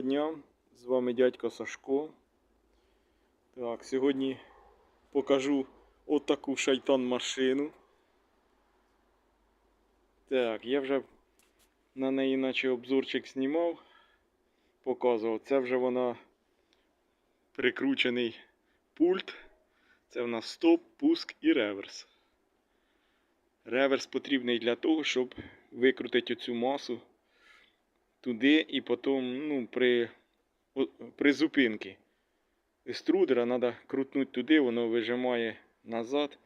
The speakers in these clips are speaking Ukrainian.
Доброго дня! З вами дядько Сашко. Так, сьогодні покажу отаку шайтан машину. Так, я вже на неї наче обзорчик знімав, показував. Це вже вона прикручений пульт. Це в нас стоп, пуск і реверс. Реверс потрібний для того, щоб викрутити оцю масу туди і потім ну, при, при зупинці еструдера треба крутнути туди, воно вижимає назад.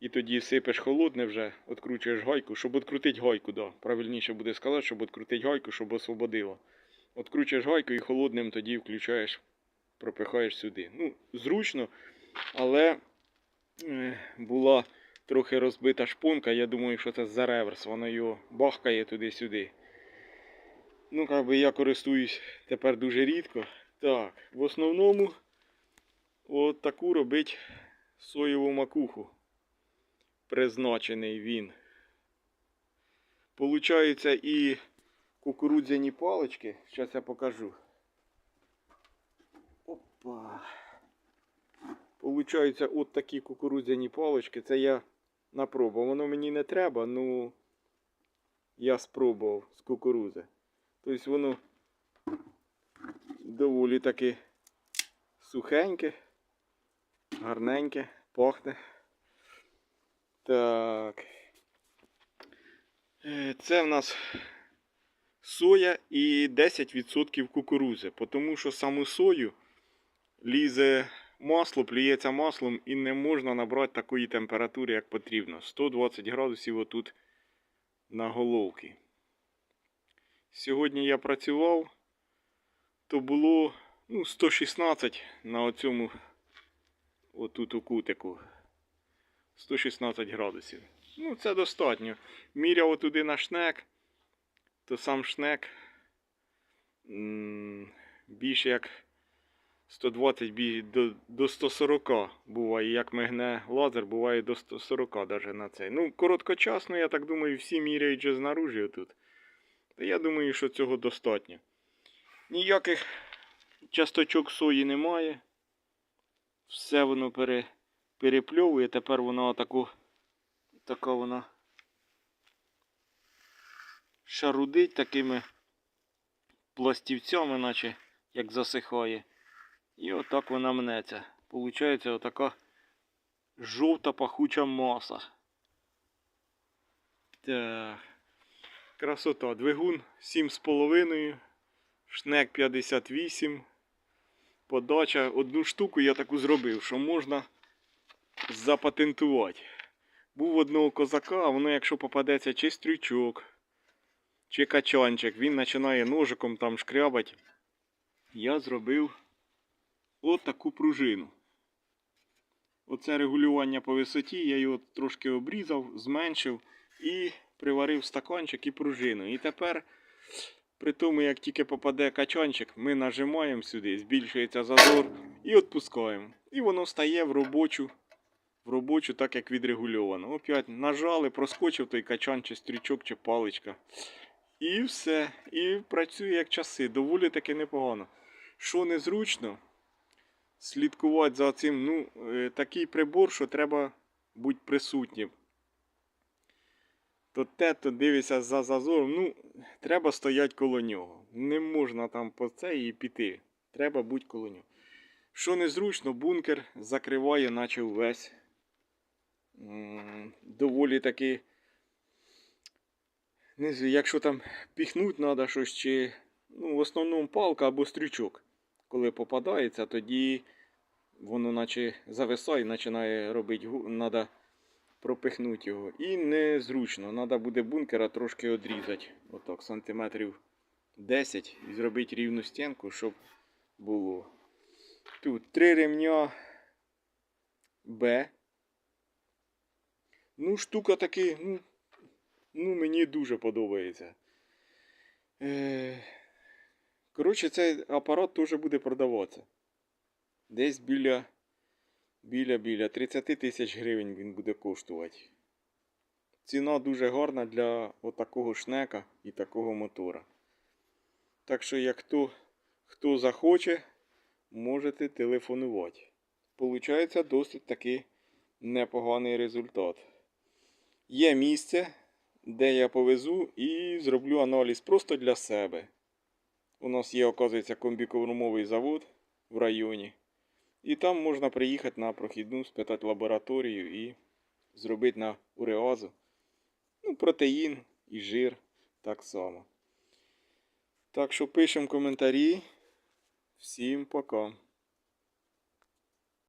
І тоді сипеш холодне вже, відкручуєш гайку, щоб відкрутити гайку, да. правильніше буде сказати, щоб відкрутити гайку, щоб освободило. Відкручуєш гайку і холодним тоді включаєш, пропихаєш сюди. Ну, зручно, але е, була трохи розбита шпонка. Я думаю, що це за реверс, воно його бахкає туди-сюди. Ну, как би я користуюсь тепер дуже рідко. Так, в основному от таку робить соєву макуху. Призначений він. Получаються і кукурудзяні палички. Зараз я покажу. Опа. Получаються от такі кукурудзяні палички. Це я напробував. Воно мені не треба, ну я спробував з кукурудзи. Тобто воно доволі таки сухеньке, гарненьке, пахне. Так. Е, Це в нас соя і 10% кукурузи. Тому що саму сою лізе масло, плюється маслом і не можна набрати такої температури, як потрібно. 120 градусів отут на головки. Сьогодні я працював, то було ну, 116 на оцьому отут у кутику. 116 градусів. Ну, це достатньо. Міряв отуди на шнек, то сам шнек більше як 120 бі- до, до 140 буває. Як мигне лазер, буває до 140 навіть на цей. Ну, короткочасно, я так думаю, всі міряють же знаружі тут. Та я думаю, що цього достатньо. Ніяких часточок сої немає. Все воно пере, перепльовує. Тепер воно таку, така вона шарудить такими пластівцями, наче як засихає. І отак вона мнеться. Получається отака жовта пахуча маса. Так. Красота. Двигун 7,5, шнек 58. Подача. Одну штуку я таку зробив, що можна запатентувати. Був одного козака, а воно, якщо попадеться чи стрючок, чи качанчик, він починає ножиком там шкрябати. Я зробив от таку пружину. Оце регулювання по висоті, я його трошки обрізав, зменшив і приварив стаканчик і пружину. І тепер, при тому, як тільки попаде качанчик, ми нажимаємо сюди, збільшується зазор і відпускаємо. І воно стає в робочу, в робочу, так як відрегульовано. Опять нажали, проскочив той качан, чи стрічок, чи паличка. І все. І працює як часи. Доволі таки непогано. Що незручно, слідкувати за цим, ну, е, такий прибор, що треба бути присутнім то те, то дивишся за зазором. Ну, треба стояти коло нього. Не можна там по це і піти. Треба бути коло нього. Що незручно, бункер закриває, наче увесь. Доволі таки. Не знаю, якщо там піхнуть треба щось чи. Ну, в основному палка або стрючок. Коли попадається, тоді воно наче зависає починає робити. Треба пропихнути його. І незручно. Треба буде бункера трошки відрізати. Отак, сантиметрів 10 і зробити рівну стінку, щоб було. Тут три ремня Б. Ну, штука таки, ну, ну мені дуже подобається. Е, Коротше, цей апарат теж буде продаватися. Десь біля біля біля 30 тисяч гривень він буде коштувати. Ціна дуже гарна для отакого шнека і такого мотора. Так що, як хто Хто захоче, можете телефонувати. Получається досить таки непоганий результат. Є місце, де я повезу і зроблю аналіз просто для себе. У нас є, оказується, комбікормовий завод в районі. І там можна приїхати на прохідну, спитати лабораторію і зробити на уреазу. Ну, протеїн і жир так само. Так що пишемо коментарі. Всім пока.